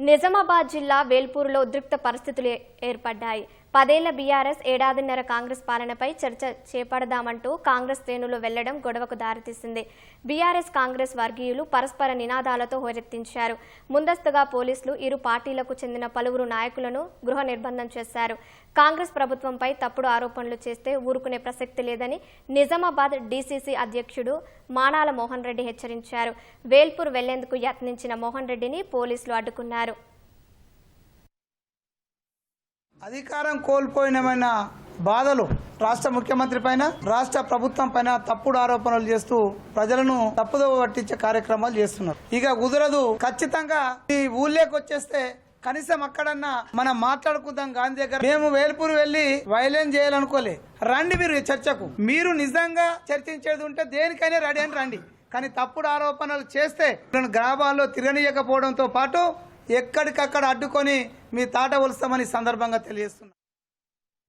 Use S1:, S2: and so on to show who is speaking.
S1: నిజామాబాద్ జిల్లా వేల్పూరులో ఉద్రిక్త పరిస్థితులు ఏర్పడ్డాయి. పదేళ్ళ బీఆర్ఎస్ ఏడాదిన్నర కాంగ్రెస్ పాలనపై చర్చ చేపడదామంటూ కాంగ్రెస్ శ్రేణులు వెళ్ళడం గొడవకు దారితీసింది. బీఆర్ఎస్ కాంగ్రెస్ వర్గీయులు పరస్పర నినాదాలతో హోరెత్తించారు. ముందస్తుగా పోలీసులు ఇరు పార్టీలకు చెందిన పలువురు నాయకులను గృహ నిర్బంధం చేశారు. కాంగ్రెస్ ప్రభుత్వంపై తప్పుడు ఆరోపణలు చేస్తే ఊరుకునే ప్రసక్తి లేదని నిజామాబాద్ డీసీసీ అధ్యక్షుడు మానాల మోహన్ రెడ్డి హెచ్చరించారు. వేల్పూర్ వెళ్ళేందుకు యత్నించిన మోహన్ రెడ్డిని పోలీసులు అడ్డుకున్నారు.
S2: అధికారం కోల్పోయినమైన బాధలు రాష్ట్ర ముఖ్యమంత్రి పైన రాష్ట్ర ప్రభుత్వం పైన తప్పుడు ఆరోపణలు చేస్తూ ప్రజలను తప్పుదోవ పట్టించే కార్యక్రమాలు చేస్తున్నారు. ఇక కుదరదు ఖచ్చితంగా ఈ ఊళ్ళోకి వచ్చేస్తే కనీసం అక్కడన్నా మనం మాట్లాడుకుందాం గాంధీ దగ్గర. మేము వేల్పూరు వెళ్ళి వైలెన్స్ చేయాలనుకోలే. రండి మీరు ఈ చర్చకు. మీరు నిజంగా చర్చించేది ఉంటే దేనికైనా రెడీ అని రండి. కానీ తప్పుడు ఆరోపణలు చేస్తే గ్రామాల్లో తిరగనీయకపోవడంతో పాటు ఎక్కడికక్కడ అడ్డుకొని మీ తాట ఒలుస్తామని సందర్భంగా తెలియజేస్తున్నా.